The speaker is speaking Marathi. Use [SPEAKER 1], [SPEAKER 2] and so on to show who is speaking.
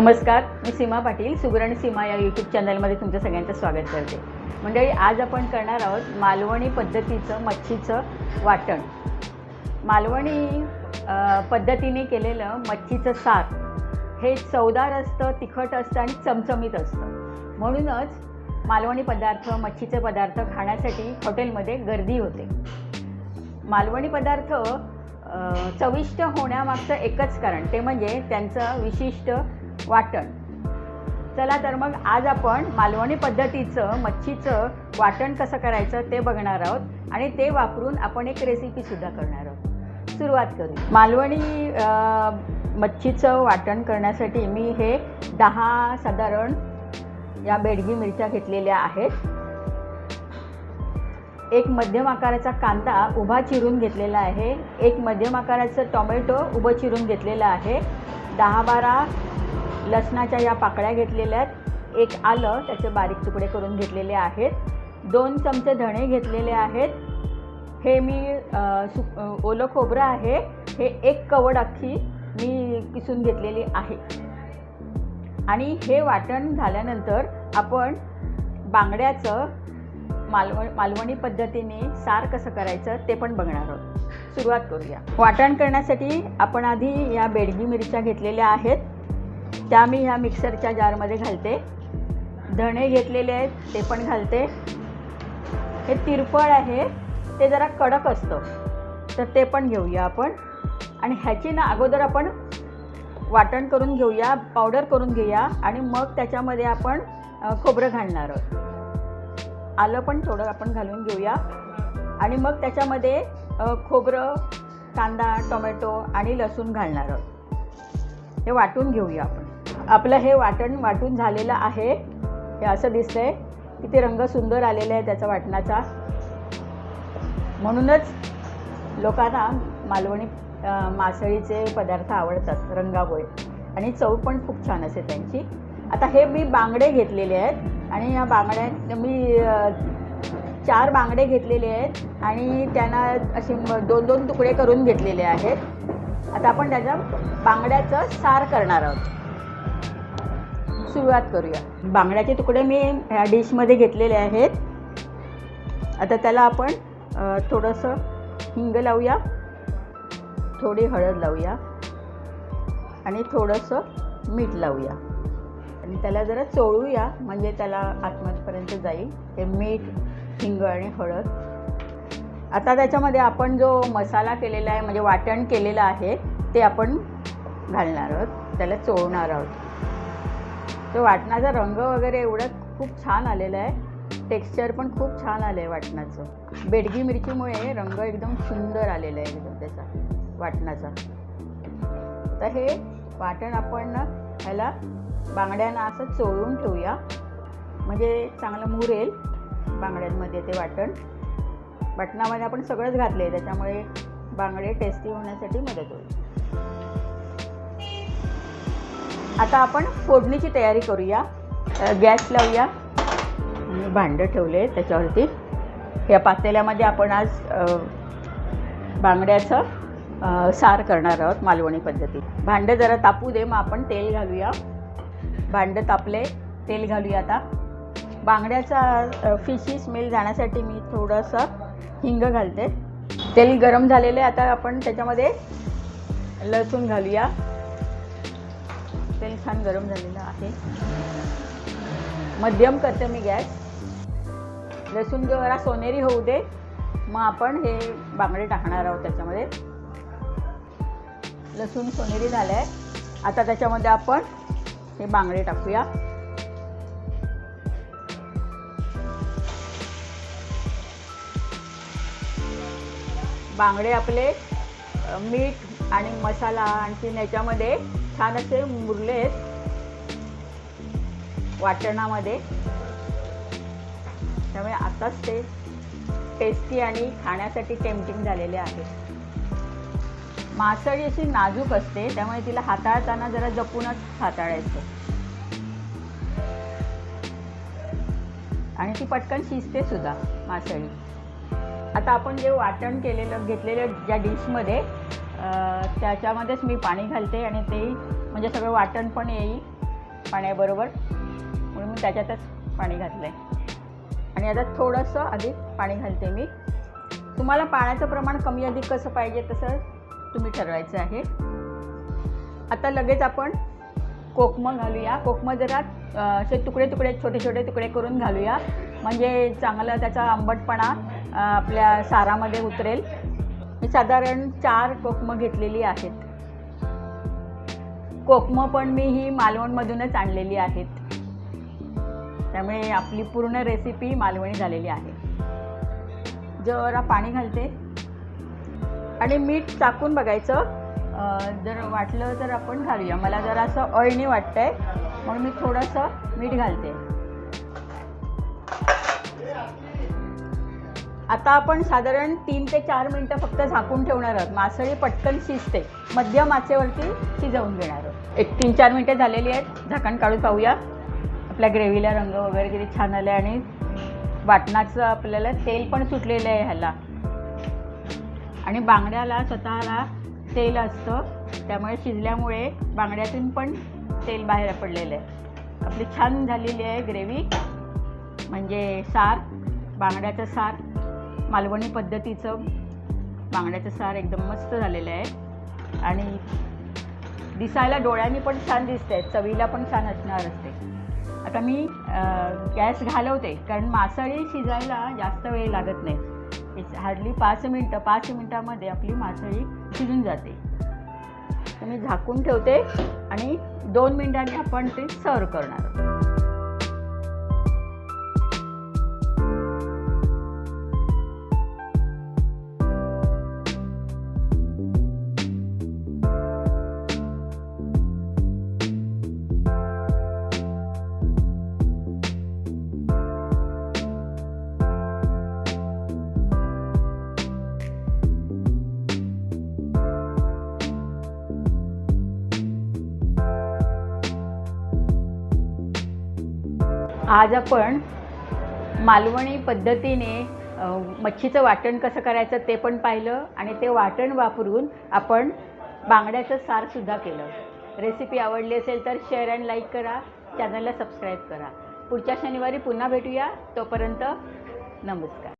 [SPEAKER 1] नमस्कार मी सीमा पाटील सुगरण सीमा या यूट्यूब चॅनलमध्ये तुमचं सगळ्यांचं स्वागत करते. मंडळी आज आपण करणार आहोत मालवणी पद्धतीचं मच्छीचं वाटण. मालवणी पद्धतीने केलेलं मच्छीचं सार हे चवदार असतं तिखट असतं आणि चमचमीत असतं. म्हणूनच मालवणी पदार्थ मच्छीचे पदार्थ खाण्यासाठी हॉटेलमध्ये गर्दी होते. मालवणी पदार्थ चविष्ट होण्यामागचं एकच कारण ते म्हणजे त्यांचं विशिष्ट वाटण. चला तर मग आज आपण मालवणी पद्धतीचं मच्छीचं वाटण कसं करायचं ते बघणार आहोत आणि ते वापरून आपण एक रेसिपीसुद्धा करणार आहोत. सुरुवात करू. मालवणी मच्छीचं वाटण करण्यासाठी मी हे दहा साधारण या बेडगी मिरच्या घेतलेल्या आहेत. एक मध्यम आकाराचा कांदा उभा चिरून घेतलेला आहे. एक मध्यम आकाराचं टोमॅटो उभं चिरून घेतलेलं आहे. दहा बारा लसणाच्या या पाकळ्या घेतलेल्या आहेत. एक आलं त्याचे बारीक तुकडे करून घेतलेले आहेत. दोन चमचे धणे घेतलेले आहेत. हे मी सु ओलं खोबरं आहे. हे एक कवड अख्खी मी किसून घेतलेली आहे. आणि हे वाटण झाल्यानंतर आपण बांगड्याचं मालव मालवणी पद्धतीने सार कसं करायचं ते पण बघणार आहोत. सुरुवात करूया. वाटण करण्यासाठी आपण आधी या बेडगी मिरच्या घेतलेल्या आहेत. त्या मी ह्या मिक्सरच्या जारमध्ये घालते. धणे घेतलेले आहेत ते पण घालते. हे तिरफळ आहे ते जरा कडक असतं. तर ते पण घेऊया आपण. आणि ह्याची ना अगोदर आपण वाटण करून घेऊया पावडर करून घेऊया आणि मग त्याच्यामध्ये आपण खोबरं घालणार आहोत. आलं पण थोडं आपण घालून घेऊया. आणि मग त्याच्यामध्ये खोबरं कांदा टोमॅटो आणि लसूण घालणार आहोत. हे वाटून घेऊया आपण. आपलं हे वाटण वाटून झालेलं आहे. हे असं दिसतंय. किती रंग सुंदर आलेले आहे त्याचा वाटणाचा. म्हणूनच लोकांना मालवणी मासळीचे पदार्थ आवडतात रंगामुळे आणि चव पण खूप छान असते त्यांची. आता हे मी बांगडे घेतलेले आहेत. आणि या बांगड्या मी चार बांगडे घेतलेले आहेत. आणि त्यांना असे दोन दोन तुकडे करून घेतलेले आहेत. आता आपण त्याच्या बांगड्याचं सार करणार आहोत. सुरुवात करूया. बांगड्याचे तुकडे मी ह्या डिशमध्ये घेतलेले आहेत. आता त्याला आपण थोडंसं हिंग लावूया. थोडी हळद लावूया. आणि थोडंसं मीठ लावूया. आणि त्याला जरा चोळूया म्हणजे त्याला आतमधपर्यंत जाईल. हे मीठ हिंग आणि हळद आता त्याच्यामध्ये आपण जो मसाला केलेला आहे म्हणजे वाटण केलेलं आहे ते आपण घालणार आहोत. त्याला चोळणार आहोत. तो वाटणाचा रंग वगैरे एवढं खूप छान आलेला आहे. टेक्स्चर पण खूप छान आलं आहे वाटणाचं. बेडगी मिरचीमुळे रंग एकदम सुंदर आलेला आहे एकदम त्याचा वाटणाचा. तर हे वाटण आपण ना ह्याला बांगड्यांना असं चोळून ठेवूया. म्हणजे चांगलं मुरेल बांगड्यांमध्ये ते वाटण. बटणामध्ये आपण सगळंच घातले आहे त्याच्यामुळे बांगडे टेस्टी होण्यासाठी मदत होईल. आता आपण फोडणीची तयारी करूया. गॅस लावूया. भांडं ठेवले त्याच्यावरती. या पातेल्यामध्ये आपण आज बांगड्याचं सार करणार आहोत मालवणी पद्धतीत. भांडं जरा तापू दे मग आपण तेल घालूया. भांडं तापले तेल घालूया आता. बांगड्याचा फिशी स्मेल जाण्यासाठी मी थोडंसं हिंग घालते. तेल गरम झालेलं आहे आता आपण त्याच्यामध्ये लसूण घालूया. तेल छान गरम झालेलं आहे. मध्यम करते मी गॅस. लसूण जरा सोनेरी होऊ दे. मग आपण हे बांगडे टाकणार आहोत त्याच्यामध्ये. लसूण सोनेरी झालं आहे आता त्याच्यामध्ये आपण हे बांगडे टाकूया. बांगडे आपले मीठ आणि मसाला आणखीन याच्यामध्ये छान असे मुरले आहेत. वाटणामध्ये. त्यामुळे आताच ते टेस्टी आणि खाण्यासाठी टेम्पटिंग झालेले आहे. मासळी अशी नाजूक असते त्यामुळे तिला हाताळताना जरा जपूनच हाताळायचं. आणि ती पटकन शिजते सुद्धा मासळी. आता आपण जे वाटण केलेलं घेतलेलं ज्या डिशमध्ये त्याच्यामध्येच मी पाणी घालते आणि ते म्हणजे सगळं वाटण पण येईल पाण्याबरोबर. म्हणून मी त्याच्यातच पाणी घातलं आहे आणि आता थोडंसं अधिक पाणी घालते मी. तुम्हाला पाण्याचं प्रमाण कमी अधिक कसं पाहिजे तसं तुम्ही ठरवायचं आहे. आता लगेच आपण कोकमं घालूया. कोकमं जरा असे तुकडे तुकडे छोटे छोटे तुकडे करून घालूया. म्हणजे चांगलं त्याचा आंबटपणा आपल्या सारामध्ये उतरेल. मी साधारण चार कोकमं घेतलेली आहेत. कोकमं पण मी ही मालवणमधूनच आणलेली आहेत. त्यामुळे आपली पूर्ण रेसिपी मालवणी झालेली आहे. जरा पाणी घालते. आणि मीठ टाकून बघायचं. जर वाटलं तर आपण घालूया. मला जरा असं अळणी वाटतंय म्हणून मी थोडंसं मीठ घालते. आता आपण साधारण तीन ते चार मिनटं फक्त झाकून ठेवणार आहोत. मासळी पटकन शिजते. मध्यम आचेवरती शिजवून घेणार आहोत. एक तीन चार मिनटं झालेली आहेत. झाकण काढून पाहूया. आपल्या ग्रेव्हीला रंग वगैरे किती छान आले आणि वाटणाचं आपल्याला तेल पण सुटलेलं आहे ह्याला. आणि बांगड्याला स्वतःला तेल असतं. त्यामुळे शिजल्यामुळे बांगड्यातून पण तेल बाहेर पडलेलं आहे. आपली छान झालेली आहे ग्रेव्ही. म्हणजे सार बांगड्याचं सार. मालवणी पद्धतीचं बांगड्याचं सार एकदम मस्त झालेलं आहे. आणि दिसायला डोळ्यांनी पण छान दिसते चवीला पण छान असणार असते. आता मी गॅस घालवते कारण मासळी शिजायला जास्त वेळ लागत नाही. इट्स हार्डली पाच मिनटं पाच मिनटामध्ये आपली मासळी शिजून जाते. तर मी झाकून ठेवते आणि दोन मिनिटांनी आपण ते सर्व करणार आज आपण मालवणी पद्धतीने मच्छीचं वाटण कसं करायचं ते पण पाहिलं आणि ते वाटण वापरून आपण बांगड्याचं सारसुद्धा केलं. रेसिपी आवडली असेल तर शेअर अँड लाईक करा. चॅनलला सबस्क्राईब करा. पुढच्या शनिवारी पुन्हा भेटूया. तोपर्यंत नमस्कार.